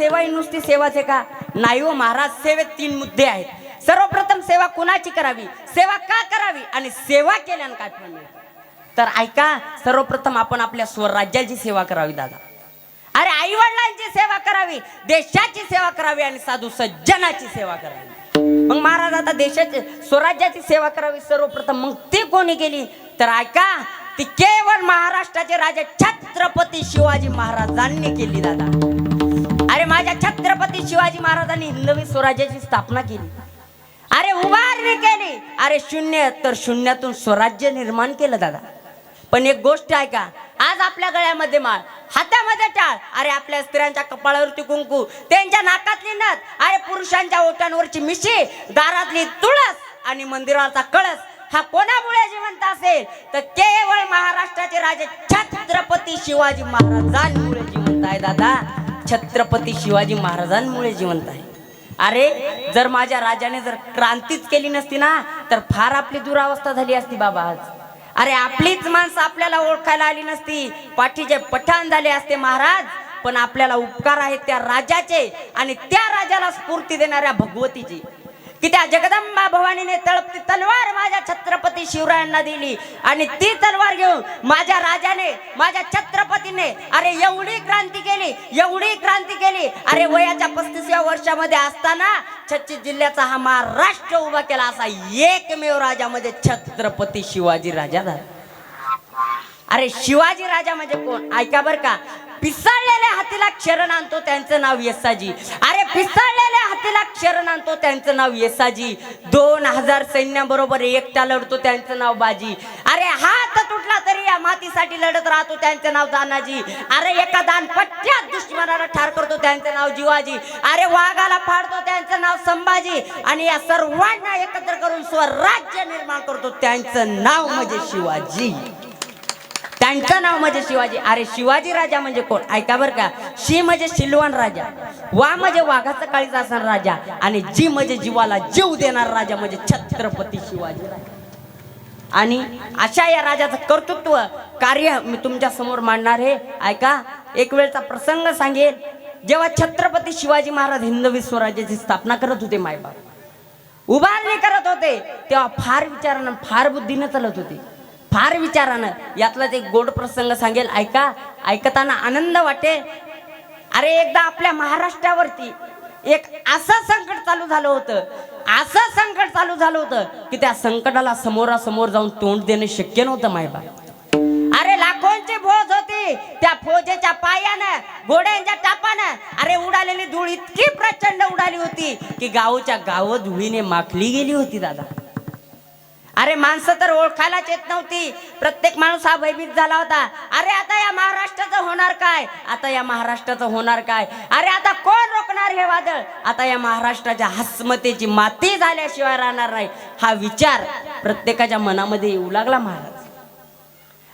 सेवा ही नुसती सेवाच आहे का? नाही हो महाराज सेवेत तीन मुद्दे आहेत. सर्वप्रथम सेवा कुणाची करावी? सेवा का करावी? आणि सेवा केल्यानं काय फळ मिळतं? तर ऐका सर्वप्रथम आपण आपल्या स्वराज्याची सेवा करावी दादा. अरे आई वडिलांची सेवा करावी देशाची सेवा करावी आणि साधू सज्जनाची सेवा करावी. मग महाराज आता देशाची स्वराज्याची सेवा करावी सर्वप्रथम. मग ती कोणी केली? तर ऐका ती केवळ महाराष्ट्राचे राजा छत्रपती शिवाजी महाराजांनी केली दादा. अरे माझ्या छत्रपती शिवाजी महाराजांनी नवी स्वराज्याची स्थापना केली. अरे उभारणी केली. अरे शून्य तर शून्यातून स्वराज्य निर्माण केलं दादा. पण एक गोष्ट आहे का? आज आपल्या गळ्यामध्ये माळ हातामध्ये टाळ. अरे आपल्या स्त्रियांच्या कपाळावरती कुंकू त्यांच्या नाकातली नथ अरे पुरुषांच्या ओठांवरची मिशी दारातली तुळस आणि मंदिराचा कळस हा कोणामुळे जिवंत असेल? तर केवळ महाराष्ट्राचे राजे छत्रपती शिवाजी महाराजांमुळे जिवंत आहे दादा. छत्रपती शिवाजी महाराजांमुळे जिवंत आहे. अरे जर माझ्या राजाने जर क्रांतीच केली नसती ना तर फार आपली दुरावस्था झाली असती बाबा आज. अरे आपलीच माणसं आपल्याला ओळखायला आली नसती. पाठीचे पठाण झाले असते महाराज पण आपल्याला उपकार आहेत त्या राजाचे आणि त्या राजाला स्फूर्ती देणाऱ्या भगवतीची. की त्या जगदंबा भवानीने तळपती तलवार माझ्या छत्रपती शिवरायांना दिली. आणि ती तलवार घेऊन माझ्या राजाने माझ्या छत्रपतीने अरे एवढी क्रांती केली एवढी क्रांती केली. अरे वयाच्या पस्तीसव्या वर्षामध्ये असताना छत्तीस जिल्ह्याचा हा महाराष्ट्र उभा केला असा एकमेव राजा म्हणजे छत्रपती शिवाजी राजा झाला. अरे शिवाजी राजा म्हणजे कोण? ऐका बर का. पिसाळलेल्या हातीला क्षरण आणतो त्यांचं नाव येसाजी. अरे पिसाळलेल्या हातीला क्षरण आणतो त्यांचं नाव येसाजी. दोन हजार सैन्याबरोबर एकटा लढतो त्यांचं नाव बाजी. अरे हात तुटला तरी या मातीसाठी लढत राहतो त्यांचं नाव दानाजी. अरे एका दान पट्ट्यात दुश्मनाला ठार करतो त्यांचं नाव जिवाजी. अरे वाघाला फाडतो त्यांचं नाव संभाजी. आणि या सर्वांना एकत्र करून स्वराज्य निर्माण करतो त्यांचं नाव म्हणजे शिवाजी. त्यांचं नाव म्हणजे शिवाजी. अरे शिवाजी राजा म्हणजे कोण? ऐका बर का. शी म्हणजे शिलवान राजा. वा म्हणजे वाघाचा काळीचा असणार राजा. आणि जी म्हणजे जीवाला जीव देणार राजा म्हणजे छत्रपती शिवाजी राजा. आणि अशा या राजाचं कर्तृत्व कार्य मी तुमच्यासमोर मांडणार आहे. ऐका एक वेळचा प्रसंग सांगेल जेव्हा छत्रपती शिवाजी महाराज हिंदवी स्वराज्याची स्थापना करत होते मायबाप. उभारणी करत होते तेव्हा फार विचारानं फार बुद्धीनं चालत होते. फार विचारानं यातलाच एक गोड प्रसंग सांगेल ऐका. ऐकताना आनंद वाटेल अरे एकदा आपल्या महाराष्ट्रावरती एक असं संकट चालू झालं होतं असं संकट चालू झालं होतं की त्या संकटाला समोरासमोर जाऊन तोंड देणं शक्य नव्हतं मायबा अरे लाखोंची भोज होती. त्या फौजेच्या पायानं घोड्यांच्या टापानं अरे उडालेली धूळ इतकी प्रचंड उडाली होती की गावच्या गाव धुळीने माखली गेली होती दादा. अरे माणसं तर ओळखायलाच येत नव्हती. प्रत्येक माणूस हा भयभीत झाला होता. अरे आता या महाराष्ट्राचं होणार काय? आता या महाराष्ट्राचं होणार काय? अरे आता कोण रोखणार हे वादळ? आता या महाराष्ट्राच्या हस्मतेची माती झाल्याशिवाय राहणार नाही. हा विचार प्रत्येकाच्या मनामध्ये येऊ लागला महाराज.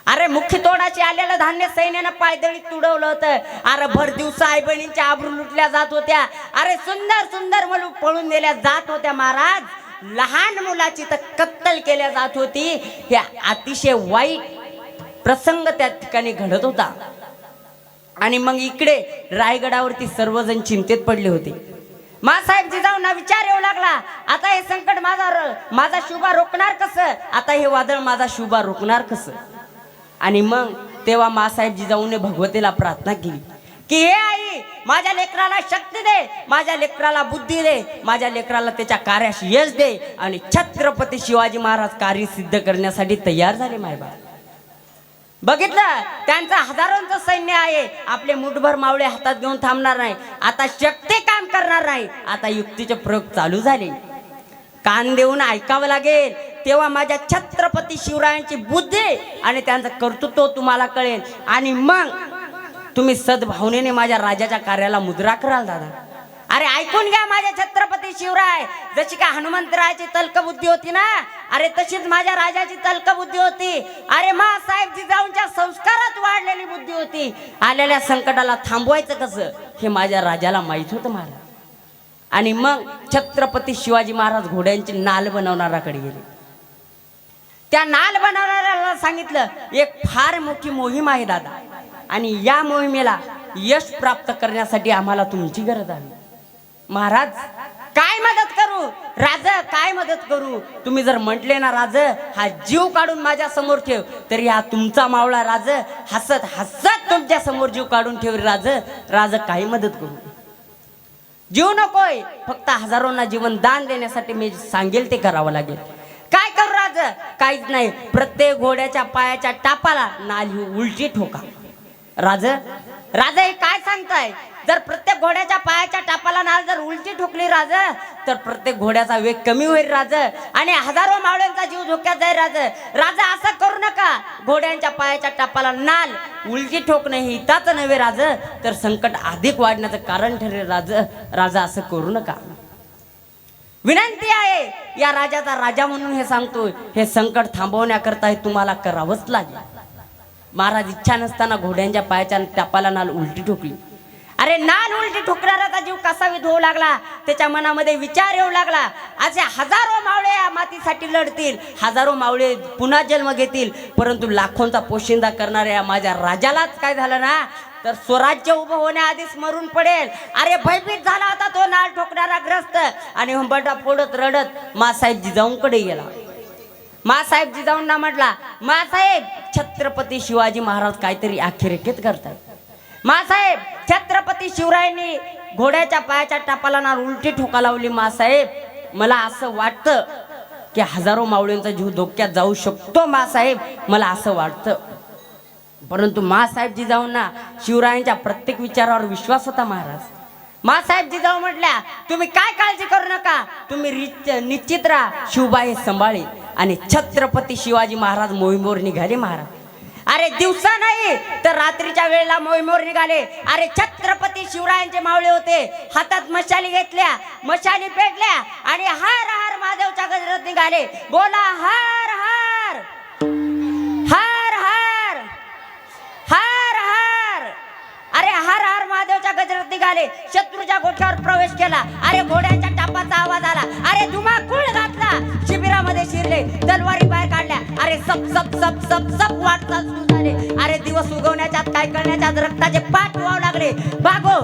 अरे मुख्य तोडाचे आलेलं धान्य सैन्यानं पायदळीत तुडवलं होतं. अरे भर दिवसा आई बहिणींच्या आबरू लुटल्या जात होत्या. अरे सुंदर सुंदर मलू पळून दिल्या जात होत्या महाराज. लहान मुलाची तर कत्तल केल्या जात होती. हे अतिशय वाईट प्रसंग त्या ठिकाणी घडत होता. आणि मग इकडे रायगडावरती सर्वजण चिंतेत पडले होते. मासाहेब जिजाऊंना विचार येऊ लागला. आता हे संकट माझा र- माझा शुभा रोखणार कसं? आता हे वादळ माझा शुभा रोखणार कसं? आणि मग तेव्हा मासाहेब जिजाऊने भगवतीला प्रार्थना केली. की हे आई माझ्या लेकराला शक्ती दे माझ्या लेकराला बुद्धी दे माझ्या लेकराला त्याच्या कार्यास यश दे आणि छत्रपती शिवाजी महाराज कार्य सिद्ध करण्यासाठी तयार झाले मायबा बघितलं? त्यांचं हजारोंचं सैन्य आहे. आपले मुठभर मावळे हातात घेऊन थांबणार नाही. आता शक्ती काम करणार नाही. आता युक्तीचे प्रयोग चालू झाले. कान देऊन ऐकावं लागेल. तेव्हा माझ्या छत्रपती शिवरायांची बुद्धी आणि त्यांचं कर्तृत्व तुम्हाला कळेल. आणि मग तुम्ही सद्भावनेने माझ्या राजाच्या कार्याला मुद्रा कराल दादा. अरे ऐकून घ्या माझ्या छत्रपती शिवराय. जशी का हनुमंतरायाची तल्क बुद्धी होती ना? अरे तशीच माझ्या राजाची तलक बुद्धी होती. अरे मा साहेब जिजाऊंच्या संस्कारात वाढलेली बुद्धी होती. आलेल्या संकटाला थांबवायचं कसं? हे माझ्या राजाला माहीत होतं मला. आणि मग छत्रपती शिवाजी महाराज घोड्यांची नाल बनवणाराकडे गेले. त्या नाल बनवणाऱ्याला सांगितलं एक फार मोठी मोहीम आहे दादा. आणि या मोहिमेला यश प्राप्त करण्यासाठी आम्हाला तुमची गरज आहे. महाराज काय मदत करू? राज काय मदत करू? तुम्ही जर म्हटले ना राज हा जीव काढून माझ्यासमोर ठेव तरी हा तुमचा मावळा राज हसत हसत तुमच्यासमोर जीव काढून ठेव राज. राज काय मदत करू जीव नकोय फक्त हजारोंना जीवन दान देण्यासाठी मी सांगेल ते करावं लागेल. काय करू राज? काहीच नाही. प्रत्येक घोड्याच्या पायाच्या टापाला नाली उलटी ठोका. राज राजा हे काय सांगताय? जर प्रत्येक घोड्याच्या पायाच्या टापाला नाल जर उलटी ठोकली राज तर प्रत्येक घोड्याचा वेग कमी होईल राज. आणि हजारो मावळ्यांचा जीव धोक्यात जाईल राज. राजा असं करू नका. घोड्यांच्या पायाच्या टापाला नाल उलटी ठोकणे ही हिताच नव्हे राज तर संकट अधिक वाढण्याचं कारण ठरेल राज. राजा असं करू नका. विनंती आहे या राजाचा राजा म्हणून हे सांगतोय. हे संकट थांबवण्याकरता हे तुम्हाला करावंच लागेल. महाराज इच्छा नसताना घोड्यांच्या पायाच्या टापाला नाल उलटी ठोकली. अरे नाल उलटी ठोकणाराचा जीव कसा विध होऊ लागला? त्याच्या मनामध्ये विचार येऊ लागला. असे हजारो मावळे या मातीसाठी लढतील. हजारो मावळे पुन्हा जन्म घेतील. परंतु लाखोंचा पोशिंदा करणाऱ्या माझ्या राजालाच काय झालं ना? तर स्वराज्य उभं होण्याआधीच मरून पडेल. अरे भयभीत झाला होता तो नाल ठोकणारा ग्रस्त. आणि हुंबटा फोडत रडत मासाहेब जिजाऊंकडे गेला. मासाहेब जिजाऊंना म्हटला मासाहेब छत्रपती शिवाजी महाराज काहीतरी अखेरेखेत करतात. मासाहेब छत्रपती शिवरायांनी घोड्याच्या पायाच्या टापाला ना उलटी ठोका लावली मासाहेब मला असं वाटतं की हजारो मावळींचा जीव धोक्यात जाऊ शकतो मासाहेब मला असं वाटतं. परंतु मासाहेब जिजाऊंना शिवरायांच्या प्रत्येक विचारावर विश्वास होता महाराज. मासाहेब जिजाऊ म्हटल्या तुम्ही काय काळजी करू नका. तुम्ही निश्चित राहा. शिवबाई संभाळी. आणि छत्रपती शिवाजी महाराज मोहिमोर निघाले महाराज. अरे दिवसा नाही तर रात्रीच्या वेळेला मोहिमोर निघाले. अरे छत्रपती शिवरायांचे मावळे होते. हातात मशाली घेतल्या मशाली पेटल्या आणि हार हार महादेवच्या गजरात निघाले. बोला हार हार. हार हार. हार हार. अरे हार हार महादेवच्या गजरात निघाले. शत्रूच्या गोठ्यावर प्रवेश केला. अरे घोड्यांच्या टापाचा आवाज आला. अरे धुमाकूळ घातला. शिबिरामध्ये शिरले तलवारी बाहेर काढल्या. अरे सप सप सप सप सप वाटचाल सुरू झाले. अरे दिवस उगवण्याच्या काय करण्याच्या रक्ताचे पाठ व्हावं लागले. बागो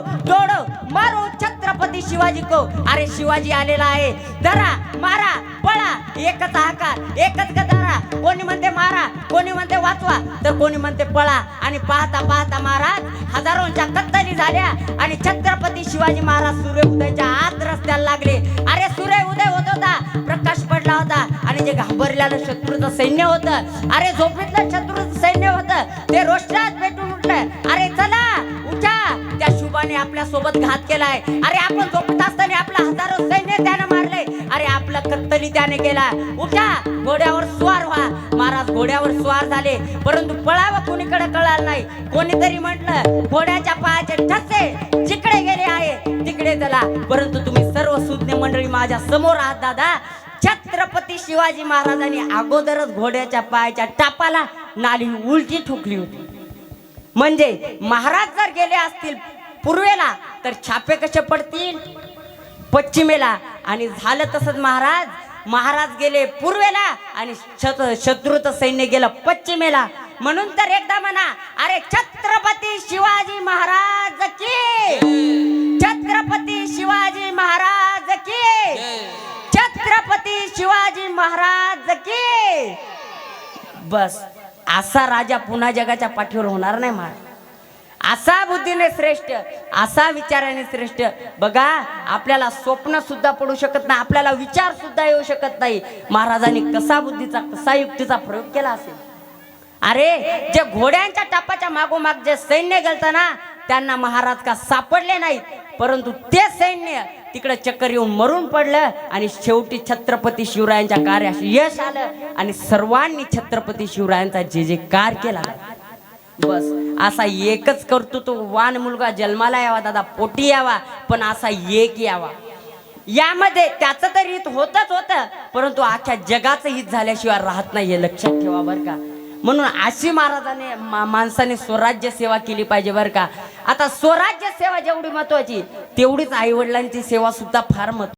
शिवाजी को? अरे शिवाजी आलेला आहे. धरा मारा पळा. एकच हाकार एकच गदारा. कोणी म्हणते मारा कोणी म्हणते वाचवा तर कोणी म्हणते पळा. आणि पाहता पाहता महाराज हजारोंच्या कत्तली झाल्या आणि छत्रपती शिवाजी महाराज सूर्य उदयाच्या आत रस्त्याला लागले. अरे सूर्य उदय होत होता प्रकाश पडला होता आणि जे घाबरलेलं शत्रूचं सैन्य होतं. अरे झोपेतलं शत्रूचं सैन्य होतं. ते रोष्ट्रात भेटून उठलं. अरे चला आपल्यासोबत घात केलाय. अरे आपण झोपत असताना आपला हजारो सैन्य त्यानं मारले. अरे आपला कत्तली त्याने केला. उठा घोड्यावर स्वार व्हा. महाराज घोड्यावर स्वार झाले. परंतु पळावं कोणीकडे कळाल नाही. कोणीतरी म्हटलं घोड्याच्या पायाचे ठसे जिकडे गेले आहे तिकडे चला. परंतु तुम्ही सर्व सुज्ञ मंडळी माझ्यासमोर आहात दादा. छत्रपती शिवाजी महाराजांनी अगोदरच घोड्याच्या पायाच्या टापाला नाली उलटी ठोकली होती. म्हणजे महाराज जर गेले असतील पूर्वेला तर छापे कसे पडतील? पश्चिमेला. आणि झालं तसंच महाराज. महाराज गेले पूर्वेला आणि शत शत्रूचं सैन्य गेलं पश्चिमेला. म्हणून तर एकदा म्हणा अरे छत्रपती शिवाजी महाराज की? छत्रपती शिवाजी महाराज की? छत्रपती शिवाजी महाराज की? बस असा राजा पुन्हा जगाच्या पाठीवर होणार नाही महाराज. असा बुद्धीने श्रेष्ठ असा विचाराने श्रेष्ठ. बघा आपल्याला स्वप्न सुद्धा पडू शकत नाही आपल्याला विचार सुद्धा येऊ शकत नाही. महाराजांनी कसा बुद्धीचा कसा युक्तीचा प्रयोग केला असेल? अरे जे घोड्यांच्या टापाच्या मागोमाग जे सैन्य गेलतं ना त्यांना महाराज का सापडले नाहीत? परंतु ते सैन्य तिकडे चक्कर येऊन मरून पडलं आणि शेवटी छत्रपती शिवरायांच्या कार्यास यश आलं आणि सर्वांनी छत्रपती शिवरायांचा जे जे कार केला बस. असा एकच करतो तो वान मुलगा. जन्माला यावा दादा पोटी यावा पण असा एक यावा. यामध्ये त्याचं तर हित होतच होतं परंतु अख्ख्या जगाचं हित झाल्याशिवाय राहत नाही हे लक्षात ठेवा बरं का. म्हणून अशी महाराजाने मा- माणसाने स्वराज्य सेवा केली पाहिजे बरं का. आता स्वराज्य सेवा जेवढी महत्वाची तेवढीच आई वडिलांची सेवा सुद्धा फार महत्त्व